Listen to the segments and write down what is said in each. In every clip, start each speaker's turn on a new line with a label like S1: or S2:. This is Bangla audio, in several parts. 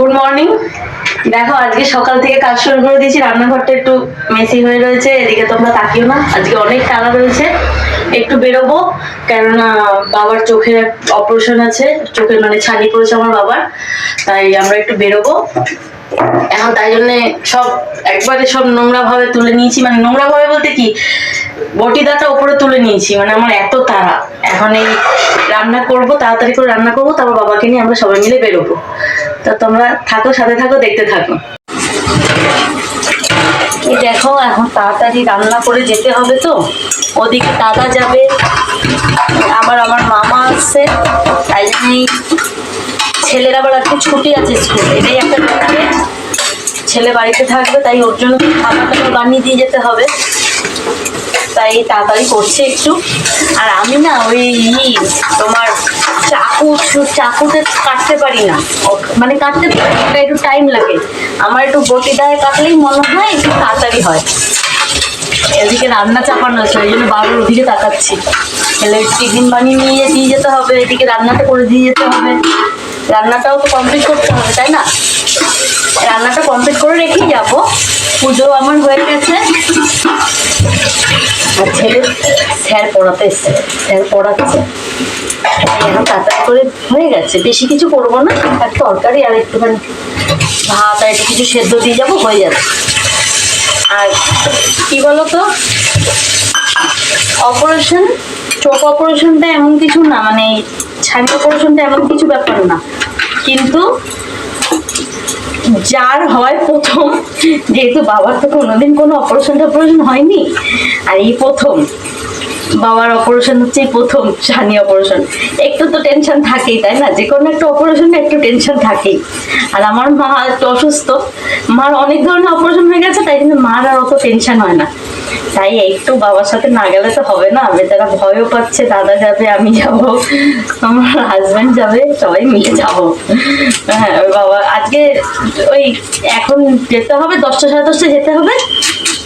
S1: গুড মর্নিং দেখো, আজকে সকাল থেকে কাজ শুরু করে দিয়েছি। রান্নাঘরটা একটু মেসি হয়ে রয়েছে, এদিকে তোমরা তাকিও না। আজকে অনেক টানা রয়েছে, একটু বেরোবো, কেননা বাবার চোখের অপারেশন আছে, চোখের মানে ছানি পড়েছে আমার বাবার, তাই আমরা একটু বেরোবো। এখন তাই জন্য সব একবারে সব নোংরা ভাবে তুলে নিয়েছি। মানে নোংরা ভাবে বলতে কি বটি বটিদাটা উপরে তুলে নিয়েছি। মানে আমার এত তাড়া। এখন এই রান্না করব, তাড়াতাড়ি করে রান্না করব, তারপর বাবাকে নিয়ে আমরা সবাই মিলে বেরোবো। তা তোমরা থাকো, সাথে থাকো, দেখতে থাকো। এই দেখো, এখন তাড়াতাড়ি রান্না করে যেতে হবে তো। ওদিকে দাদা যাবে, আবার আমার মামা আসছে তাই জন্যই ছেলের আবার আজকে ছুটি আছে স্কুল, এটাই একটা ছেলে বাড়িতে থাকবে, তাই ওর জন্য খাবার টাবার বানিয়ে দিয়ে যেতে হবে। তাই তাড়াতাড়ি করছে একটু। আর আমি না ওই তোমার চাকু, চাকুতে কাটতে পারি না। মানে কাটতে পারি একটু টাইম লাগে। আমার একটু বটি দায় কাটলেই মনে হয় একটু তাড়াতাড়ি হয়। এদিকে রান্না চাপানো আছে, ওই জন্য বাবার ওদিকে তাকাচ্ছি। ছেলে টিফিন বানিয়ে নিয়ে দিয়ে যেতে হবে, এদিকে রান্নাটা করে দিয়ে যেতে হবে। রান্নাটাও তো কমপ্লিট করতে হবে, তাই না? রান্নাটা কমপ্লিট করে রেখেই যাব। পুজো আমার হয়ে গেছে। আর ছেলে স্যার পড়াতে এসছে, স্যার পড়াচ্ছে। এখন তাড়াতাড়ি করে হয়ে গেছে। বেশি কিছু করব না, আর তরকারি আর একটুখানি ভাত আর একটু কিছু সেদ্ধ দিয়ে যাব, হয়ে যাবে। আর কি বলতো? অপারেশন চোখ অপারেশনটা এমন কিছু না মানে ছানি অপারেশনটা এমন কিছু ব্যাপার না। কিন্তু যার হয় প্রথম, যেহেতু বাবার তো কোনোদিন কোনো অপারেশন টপারেশন হয়নি, আর এই প্রথম। বাবার অপারেশন হচ্ছে প্রথম ছানি অপারেশন একটু তো টেনশন থাকেই, তাই না? যে কোনো একটা অপারেশনে একটু টেনশন থাকেই। আর আমার মা একটু অসুস্থ। মার অনেক ধরনের অপারেশন হয়ে গেছে, তাই জন্য মার আর অত টেনশন হয় না। তাই একটু বাবার সাথে না গেলে তো হবে না। বেচারা ভয়ও পাচ্ছে, দাদা যাবে, আমি যাব, আমার হাজব্যান্ড যাবে, সবাই মিলে যাব। হ্যাঁ বাবা, আজকে ওই এখন যেতে হবে, দশটা সাড়ে দশটায় যেতে হবে,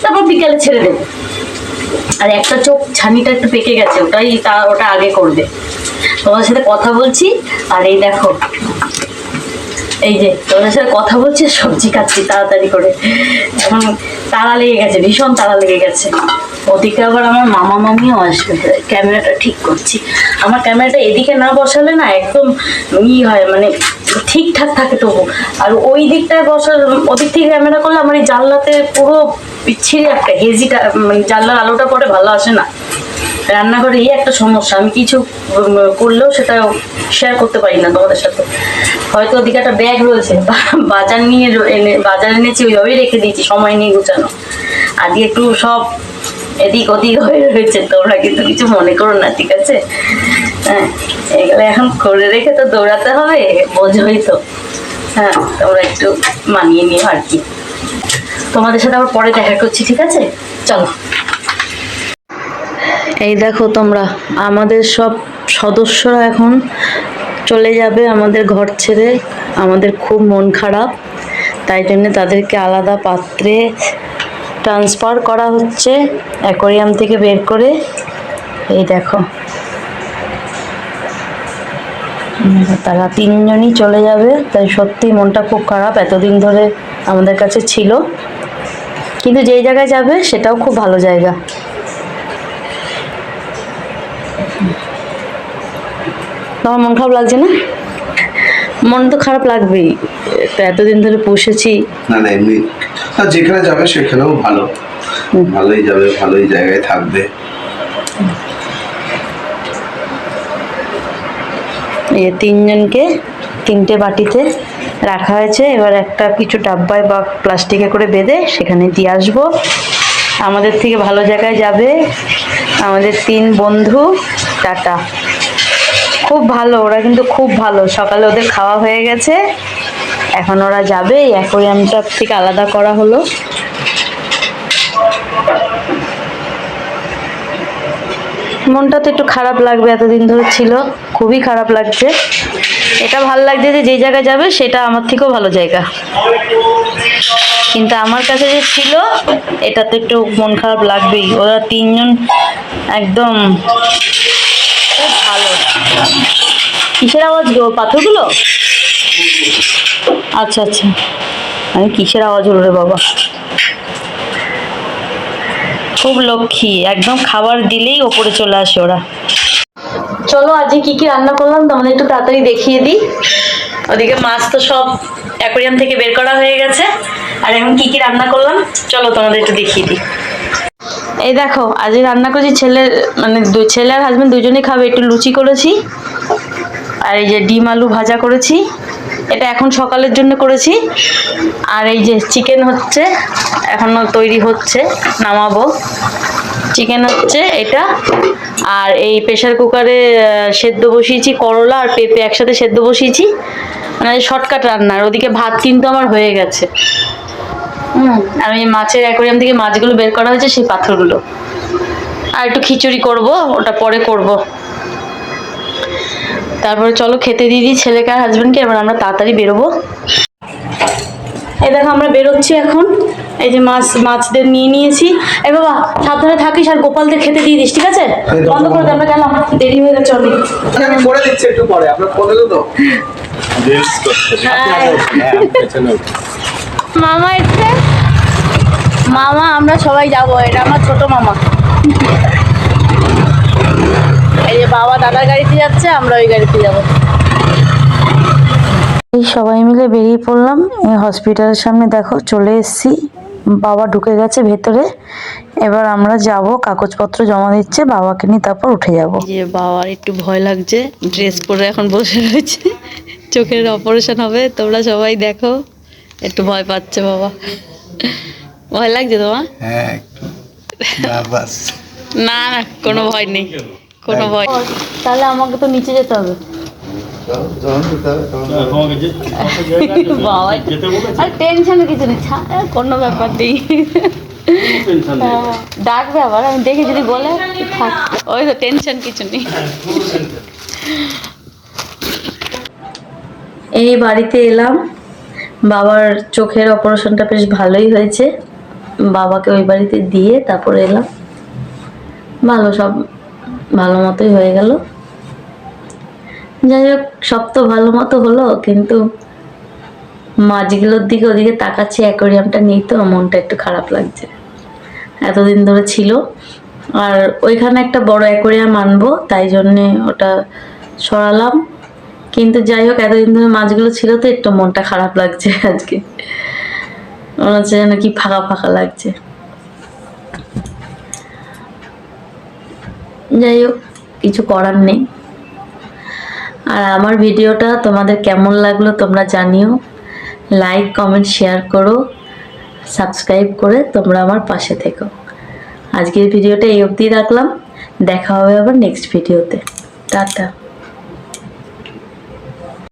S1: তারপর বিকালে ছেড়ে দেবে। আর একটা চোখ ছানিটা একটু পেকে গেছে, ওটাই তা, ওটা আগে করবে। তোমাদের সাথে কথা বলছি, আর এই দেখো, এই যে তোমাদের সাথে কথা বলছি, সবজি কাটছি তাড়াতাড়ি করে। এখন তাড়া লেগে গেছে, ভীষণ তাড়া লেগে গেছে। ওদিকে আবার আমার মামা মামিও আসবে, ক্যামেরাটা ঠিক করছি। আমার ক্যামেরাটা এদিকে না বসালে না একদম ই হয় মানে ঠিকঠাক থাকে তবু। আর ওই দিকটায় বসার ওদিক থেকে ক্যামেরা করলে আমার এই জানলাতে পুরো বিচ্ছিরি একটা, হেজিটা মানে জানলার আলোটা পরে ভালো আসে না। রান্নাঘরে এই একটা সমস্যা, আমি কিছু করলেও সেটা শেয়ার করতে পারি না তোমাদের সাথে। হয়তো ওদিকে একটা ব্যাগ রয়েছে বাজার নিয়ে এনে, বাজার এনেছি, ওইভাবেই রেখে দিয়েছি, সময় নিয়ে গুছানো। আজকে একটু সব এদিক ওদিক হয়ে রয়েছে, তোমরা কিন্তু কিছু মনে করো না, ঠিক আছে? হ্যাঁ এগুলো এখন করে রেখে তো দৌড়াতে হবে, বোঝোই তো। হ্যাঁ তোমরা একটু মানিয়ে নিও আর কি। তোমাদের সাথে আবার পরে দেখা করছি, ঠিক আছে? চলো। এই দেখো তোমরা, আমাদের সব সদস্যরা এখন চলে যাবে আমাদের ঘর ছেড়ে। আমাদের খুব মন খারাপ, তাই জন্য তাদেরকে আলাদা পাত্রে ট্রান্সফার করা হচ্ছে অ্যাকোরিয়াম থেকে বের করে। এই দেখো। তারা তিনজনই চলে যাবে, তাই সত্যি মনটা খুব খারাপ। এতদিন ধরে আমাদের কাছে ছিল। কিন্তু যেই জায়গায় যাবে সেটাও খুব ভালো জায়গা। তোমার মন খারাপ লাগছে না? মন তো খারাপ লাগবেই। তো এতদিন ধরে পুষেছি।
S2: না না এমনি যেখানে যাবে সেখানেও ভালো। ভালোই যাবে ভালোই জায়গায় থাকবে।
S1: এই তিনজনকে তিনটে বাটিতে রাখা হয়েছে। এবার একটা কিছু ডাব্বায় বা প্লাস্টিকে করে বেঁধে সেখানে দিয়ে আসব। আমাদের থেকে ভালো জায়গায় যাবে আমাদের তিন বন্ধু, টাটা। খুব ভালো, ওরা কিন্তু খুব ভালো। সকালে ওদের খাওয়া হয়ে গেছে। এখন ওরা যাবে, এই অ্যাকোরিয়ামটা থেকে আলাদা করা হলো। মনটা তো একটু খারাপ লাগবে, এতদিন ধরে ছিল। খুবই খারাপ লাগছে। এটা ভালো লাগছে যে যেই জায়গায় যাবে সেটা আমার থেকেও ভালো জায়গা। কিন্তু আমার কাছে যে ছিল এটাতে একটু মন খারাপ লাগবেই। ওরা তিনজন একদম খুব ভালো। কিসের আওয়াজ গো? পাথরগুলো? আচ্ছা আচ্ছা। আমি কিসের আওয়াজ হলো রে বাবা? খুব লক্ষ্মী। একদম খাবার দিলেই ওপরে চলে আসে ওরা। চলো আজকে কি কি রান্না করলাম? তোমাদের একটু তাড়াতাড়ি দেখিয়ে দিই। ওদিকে মাছ তো সব অ্যাকোরিয়াম থেকে বের করা হয়ে গেছে। আর এখন কি কি রান্না করলাম? চলো তোমাদের একটু দেখিয়ে দিই। এই দেখো আজকে রান্না করেছি ছেলের মানে ছেলে আর হাজবেন্ড দুজনেই খাবে। একটু লুচি করেছি। আর এই যে ডিম আলু ভাজা করেছি। এটা এখন সকালের জন্য করেছি। আর এই যে চিকেন হচ্ছে এখনও তৈরি হচ্ছে নামাবো। চিকেন হচ্ছে এটা। আর এই প্রেশার কুকারে সেদ্ধ বসিয়েছি করলা আর পেঁপে একসাথে সেদ্ধ বসিয়েছি। মানে শর্টকাট রান্না আর ওদিকে ভাত কিন্তু আমার হয়ে গেছে। আর এই মাছের অ্যাকোরিয়াম থেকে মাছগুলো বের করা হয়েছে, সেই পাথরগুলো। আর একটু খিচুড়ি করব, ওটা পরে করব। তারপরে চলো খেতে দিয়ে দিই ছেলেকে আর হাজব্যান্ডকে এবার আমরা তাড়াতাড়ি বেরোবো। এই দেখো আমরা বেরোচ্ছি এখন। এই যে মাছ মাছদের নিয়ে নিয়েছি। এই বাবা সাবধানে থাকিস আর গোপালদের খেতে দিয়ে দিস ঠিক আছে? বন্ধ করে আমরা গেলাম। দেরি হয়ে গেছে অনেক।
S2: আমি করে দিচ্ছি একটু পরে আপনার ফোন তো?
S1: মামা এসছে? মামা আমরা সবাই যাব এটা আমার ছোট মামা। এই যে বাবা দাদার গাড়িতে যাচ্ছে আমরা ওই গাড়িতে যাব। এই সবাই মিলে বেরিয়ে পড়লাম এই হসপিটালের সামনে দেখো চলে এসেছি। বাবা ঢুকে গেছে ভেতরে। এবার আমরা যাব কাগজপত্র জমা দিচ্ছে বাবাকে নিয়ে তারপর উঠে যাব। যে বাবার একটু ভয় লাগছে ড্রেস পরে এখন বসে রয়েছে। চোখের অপারেশন হবে তোমরা সবাই দেখো। একটু ভয় পাচ্ছে বাবা। ভয় লাগছে তোমার?
S2: হ্যাঁ
S1: না না কোনো ভয় নেই। কোনো ভয় তাহলে আমাকে তো নিচে যেতে হবে। কিছু নেই। কোনো ব্যাপার নেই। হ্যাঁ, আমি যদি ওই টেনশন কিছু নেই। এই বাড়িতে এলাম। বাবার চোখের অপারেশনটা বেশ ভালোই হয়েছে। বাবাকে ওই বাড়িতে দিয়ে তারপরে এলাম। ভালো সব ভালো মতোই হয়ে গেল। যাই হোক সব তো ভালো মতো হলো, কিন্তু মাছগুলোর দিকে ওদিকে তাকাচ্ছি অ্যাকোরিয়ামটা নেই তো, মনটা একটু খারাপ লাগছে। এতদিন ধরে ছিল। আর ওইখানে একটা বড় অ্যাকোরিয়াম আনব, তাই জন্যে ওটা সরালাম। কিন্তু যাই হোক এতদিন ধরে মাছগুলো ছিল তো, একটু মনটা খারাপ লাগছে আজকে। মনে হচ্ছে যেন কি ফাঁকা ফাঁকা লাগছে। যাই হোক কিছু করার নেই। আর আমার ভিডিওটা তোমাদের কেমন লাগল তোমরা জানিও। লাইক কমেন্ট শেয়ার করো। সাবস্ক্রাইব করে তোমরা আমার পাশে থেকো। আজকের ভিডিওটা এই অবধি রাখলাম। দেখা হবে আবার নেক্সট ভিডিওতে টাটা।